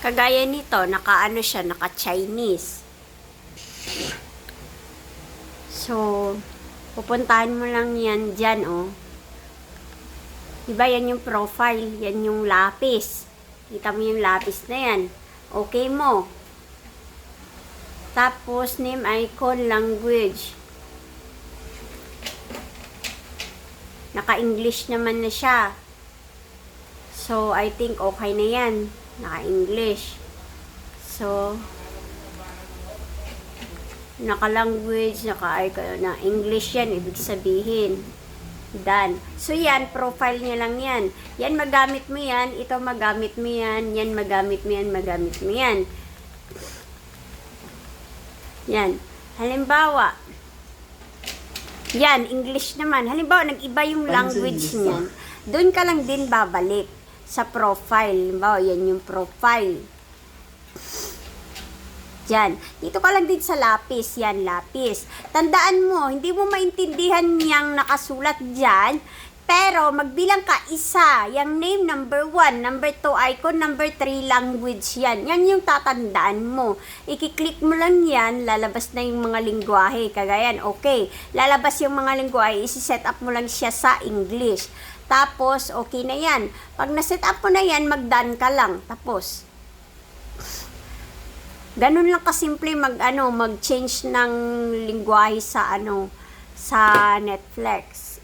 Kagaya nito, naka-ano siya, naka-Chinese. So, pupuntahan mo lang yan dyan, oh. Diba, yan yung profile, yan yung lapis. Kita mo yung lapis na yan. Okay mo. Tapos, name, icon, language. Naka-English naman na siya. So, I think okay na yan. Naka-English. So, naka-language, naka-icon, na English yan, ibig sabihin. Done. So, yan, profile niya lang yan. Yan, magamit mo yan. Ito, magamit mo yan. Yan, magamit mo yan. Magamit mo yan. Yan. Halimbawa, yan, English naman. Halimbawa, nag-iba yung language niyan. Doon ka lang din babalik sa profile. Halimbawa, yan yung profile. Yan. Dito ka lang din sa lapis. Yan, lapis. Tandaan mo, hindi mo maintindihan yung nakasulat dyan. Pero, magbilang ka isa. Yung name, number one. Number two, icon. Number three, language. Yan. Yan yung tatandaan mo. Ikiklik mo lang yan, lalabas na yung mga lingwahe. Kagayan, okay. Lalabas yung mga lingwahe, isi-set up mo lang siya sa English. Tapos, okay na yan. Pag na-set up mo na yan, mag-done ka lang. Tapos, Ganun lang kasimple mag ano, mag-change ng lingwahe sa ano sa Netflix.